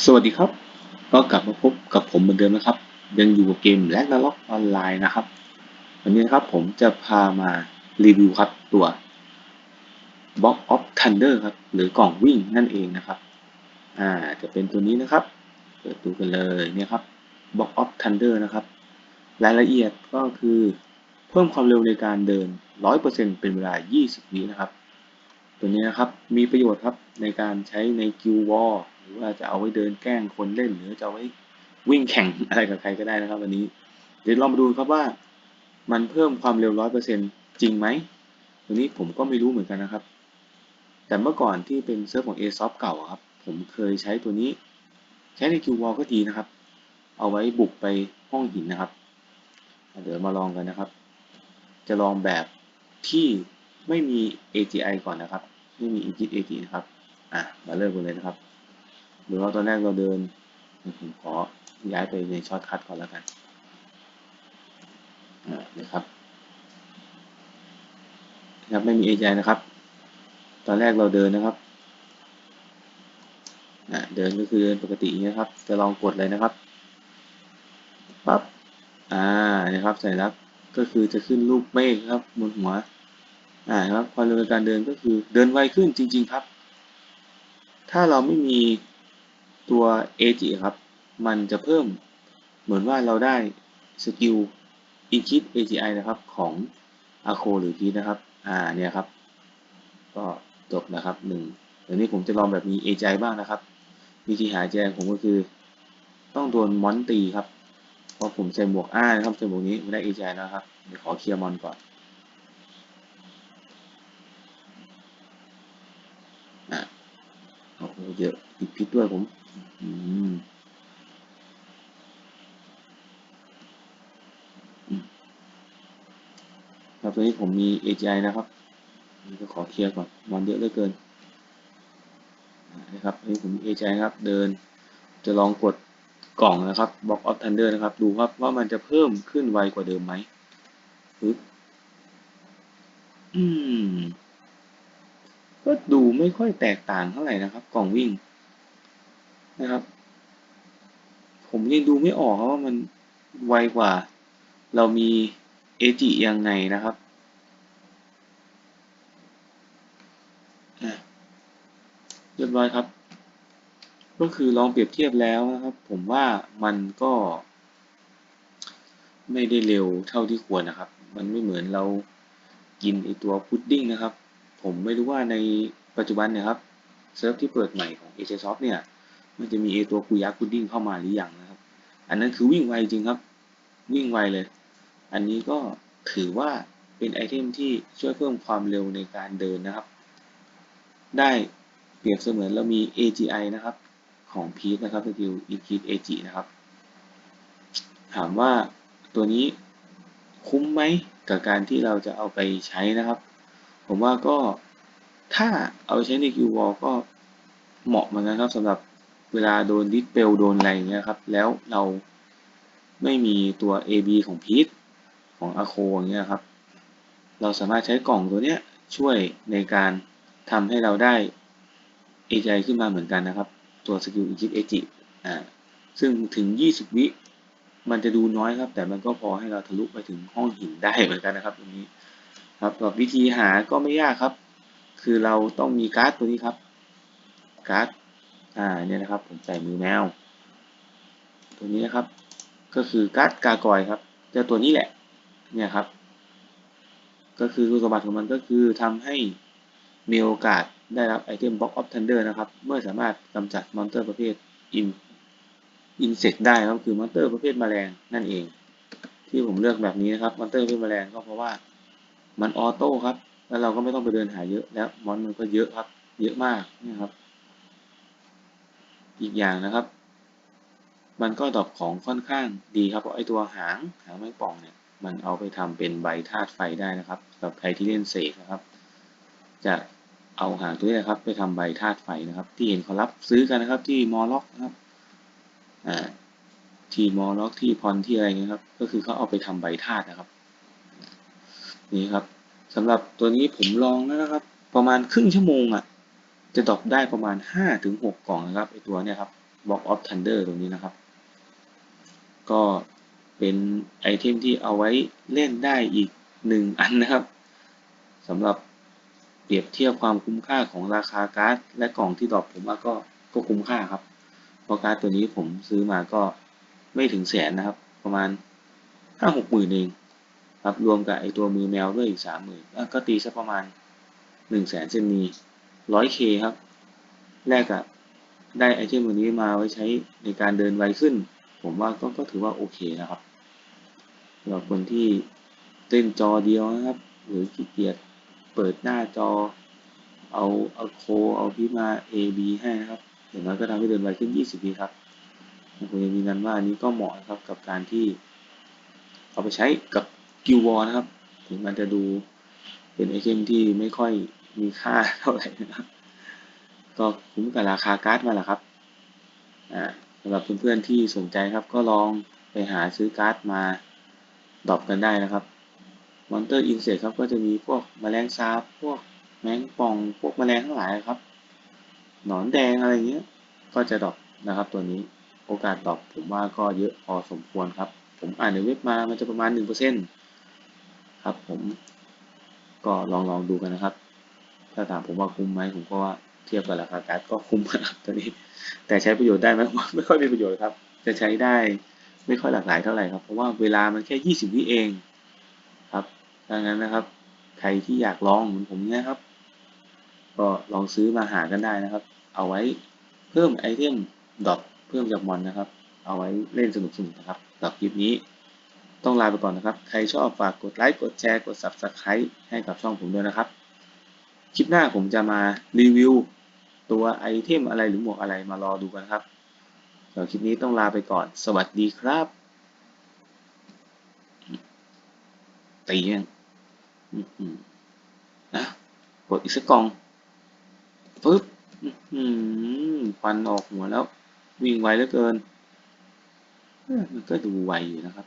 สวัสดีครับ ก็กลับมาพบกับผมเหมือนเดิมนะครับ ยังอยู่กับเกมแลกนล็อกออนไลน์นะครับ วันนี้นะครับผมจะพามารีวิวครับตัว Box of Thunder ครับ หรือกล่องวิ่งนั่นเองนะครับ อ่า จะเป็นตัวนี้นะครับ เปิดดูกันเลยเนี่ยครับ Box of Thunder นะครับ รายละเอียดก็คือ เพิ่มความเร็วในการเดิน 100%เป็นเวลา 20 วินะครับ ตัวนี้นะครับมีประโยชน์ครับในการใช้ในกิววอลหรือว่าจะเอาไว้เดินแกล้งคนเล่น หรือจะเอาไว้วิ่งแข่งอะไรกับใครก็ได้นะครับวันนี้ เดี๋ยวลองมาดูครับว่า มันเพิ่มความเร็วร้อยเปอร์เซ็นจริงไหมตัวนี้ผมก็ไม่รู้เหมือนกันนะครับ แต่เมื่อก่อนที่เป็นเซิร์ฟของ a s o f เก่าครับ ผมเคยใช้ตัวนี้ ใช้ในกิววอลก็ดีนะครับ เอาไว้บุกไปห้องหินนะครับ เดี๋ยวมาลองกันนะครับ จะลองแบบที่ไม่มี AGI ก่อนนะครับ ไม่มี Exit AG นะครับ อะ มาเริ่มกันเลยนะครับหรือว่าตอนแรกเราเดิน ผมขอย้ายไปในช็อตคัทก่อนแล้วกันอ่านะครับนะครับไม่มี AGI นะครับ ตอนแรกเราเดินนะครับอ่าเดินก็คือเดินปกตินะครับ จะลองกดเลยนะครับปั๊บอ่านะครับใส่รับก็คือจะขึ้นรูปเมฆครับบนหัว อ่าครับความเร็วในการเดินก็คือเดินไวขึ้นจริง ๆครับ ถ้าเราไม่มีตัว AG ครับ มันจะเพิ่มเหมือนว่าเราได้สกิล e k i t AGI นะครับของอาโคหรือพีนะครับ อ่าเนี่ยครับ ก็จบนะครับหนึ่งเดี๋ยวนี้ผมจะลองแบบมี AGI บ้างนะครับ วิธีหาแจงผมก็คือ ต้องโดนมอนตีครับ เพราะผมใส่หมวกอ้านะครับใส่หมวกนี้ไม่ได้ AGI นะครับเดี๋ยวขอเคลียร์มอนก่อนอะโอ้โห เยอะติดพิษด้วยผมครับตอนนี้ผมมี AGI นะครับนี่ก็ขอเคลียร์ก่อนมอนเยอะเหลือเกินนะครับนนี้ผมมี AGI ครับ เดินจะลองกดกล่องนะครับ Box of Thunder นะครับ ดูครับว่ามันจะเพิ่มขึ้นไวกว่าเดิมไหมปึ๊บอืม ก็ดูไม่ค่อยแตกต่างเท่าไหร่นะครับ กล่องวิ่งนะครับ ผมยังดูไม่ออกว่ามันไวกว่า เรามีเอจิยังไงนะครับเรียบร้อยครับ ก็คือลองเปรียบเทียบแล้วนะครับ ผมว่ามันก็ ไม่ได้เร็วเท่าที่ควรนะครับ มันไม่เหมือนเรากินไอตัวพุดดิ้งนะครับ ผมไม่รู้ว่าในปัจจุบันเนี่ยครับเซิร์ฟที่เปิดใหม่ของ a อ s o f t เนี่ย มันจะมีไอตัวคุยาพุดดิ้งเข้ามาหรือยังนะครับ อันนั้นคือวิ่งไวจริงครับ วิ่งไวเลย อันนี้ก็ถือว่าเป็นไอเทมที่ช่วยเพิ่มความเร็วในการเดินนะครับ ได้เปรียบเสมือนเรามี AGI นะครับ ของพีทนะครับก็คือ e p e AG นะครับ ถามว่าตัวนี้คุ้มไหมกับการที่เราจะเอาไปใช้นะครับ ผมว่าก็ถ้าเอาใช้ในคิววอลก็เหมาะเหมือนกันครับสำหรับเวลาโดนดิสเปลโดนอะไรเงี้ยครับ แล้วเราไม่มีตัว AB ของพีทของอะโคอย่างเงี้ยครับ เราสามารถใช้กล่องตัวเนี้ยช่วยในการทำให้เราได้ AJ ขึ้นมาเหมือนกันนะครับ ตัวสกิลอิจิเอจิอ่าซึ่งถึง 20 วิมันจะดูน้อยครับ แต่มันก็พอให้เราทะลุไปถึงห้องหินได้เหมือนกันนะครับตรงนี้ ครับกับวิธีหาก็ไม่ยากครับ คือเราต้องมีการ์ดตัวนี้ครับ การ์ด อ่า เนี่ยนะครับ ผมใส่มือแมว ตัวนี้นะครับ ก็คือการ์ดกากอยครับ เจ้าตัวนี้แหละ เนี่ยครับ ก็คือคุณสมบัติของมันก็คือทำให้มีโอกาสได้รับไอเทม Box of Thunder นะครับ เมื่อสามารถกำจัดมอนเตอร์ประเภท In Insect ได้ก็คือมอนเตอร์ประเภทแมลงนั่นเอง ที่ผมเลือกแบบนี้นะครับมอนเตอร์ประเภทแมลงก็เพราะว่า มันออโต้ครับ แล้วเราก็ไม่ต้องไปเดินหาเยอะแล้วมอนมันก็เยอะครับ เยอะมากนะครับ อีกอย่างนะครับ มันก็ดอปของค่อนข้างดีครับเพราะไอตัวหางหางแมงป่องเนี่ย มันเอาไปทำเป็นใบธาตุไฟได้นะครับสำหรับใครที่เล่นเสกนะครับ จะเอาหางตัวนี้นะครับ ไปทำใบธาตุไฟนะครับ ที่เห็นเขารับซื้อกันนะครับ ที่มอล็อกนะครับอ่าที่มอล็อกที่พรที่อะไรเงี้ยครับ ก็คือเขาเอาไปทำใบธาตุนะครับ นี่ครับสำหรับตัวนี้ผมลองแล้วนะครับ ประมาณครึ่งชั่วโมงอะ จะดรอปได้ประมาณห้าถึงหกกล่องนะครับไอตัวเนี้ยครับ Box of Thunder ตรงนี้นะครับ ก็เป็นไอเทมที่เอาไว้เล่นได้อีกหนึ่งอันนะครับสำหรับเปรียบเทียบความคุ้มค่าของราคาการ์ดและกล่องที่ดรอปผมว่าก็ก็คุ้มค่าครับเพราะการ์ดตัวนี้ผมซื้อมาก็ไม่ถึงแสนนะครับ ประมาณห้าหกหมื่นเอง ครับรวมกับไอตัวมือแมวด้วยอีกสามหมื่นก็ตีสักประมาณหนึ่งแสนเซนมีร้อยเคครับ แรกอะได้ไอเทมตัวนี้มาไว้ใช้ในการเดินไวขึ้น ผมว่าก็ก็ถือว่าโอเคนะครับสำหรับคนที่เล่นจอเดียวนะครับ หรือขี้เกียจเปิดหน้าจอ เอาเอาโคเอาพิมา A B ให้นะครับอย่างน้อยก็ทำให้เดินไวขึ้น 20วิครับผมยังยืนยันว่าอันนี้ก็เหมาะนะครับกับการที่เอาไปใช้กับ กิววอลนะครับ ถึงมันจะดูเป็นไอเทมที่ไม่ค่อยมีค่าเท่าไหร่นะครับ ก็คุ้มกับราคาการ์ดมาแหละครับอ่าสำหรับเพื่อนๆที่สนใจครับ ก็ลองไปหาซื้อการ์ดมาดรอปกันได้นะครับมอนเตอร์อินเสครับก็จะมีพวกแมลงสาบพวกแมงป่องพวกแมลงทั้งหลายครับ หนอนแดงอะไรเงี้ย ก็จะดรอปนะครับ ตัวนี้โอกาสดรอปผมว่าก็เยอะพอสมควรครับ ผมอ่านในเว็บมามันจะประมาณหนึ่งเปอร์เซ็น ครับ ผมก็ลองลองดูกันนะครับ ถ้าถามผมว่าคุ้มไหมผมก็ว่าเทียบกับราคาการ์ดก็คุ้มครับตัวนี้ แต่ใช้ประโยชน์ได้ไหมไม่ค่อยมีประโยชน์ครับ จะใช้ได้ไม่ค่อยหลากหลายเท่าไหร่ครับเพราะว่าเวลามันแค่ยี่สิบวิเองครับดังนั้นนะครับ ใครที่อยากลองเหมือนผมเนี่ยครับ ก็ลองซื้อมาหากันได้นะครับ เอาไว้เพิ่มไอเทมดรอปเพิ่มจากมอนนะครับ เอาไว้เล่นสนุกๆนะครับสำหรับคลิปนี้ ต้องลาไปก่อนนะครับ ใครชอบฝากกดไลค์ กดแชร์ กด Subscribe ให้กับช่องผมด้วยนะครับ คลิปหน้าผมจะมารีวิวตัวไอเทมอะไรหรือหมวกอะไรมารอดูกันครับสำหรับคลิปนี้ต้องลาไปก่อน สวัสดีครับตียังนะกดอีกสักกองปึ๊บควันออกหัวแล้ว วิ่งไวเหลือเกิน มันก็ดูไวอยู่นะครับ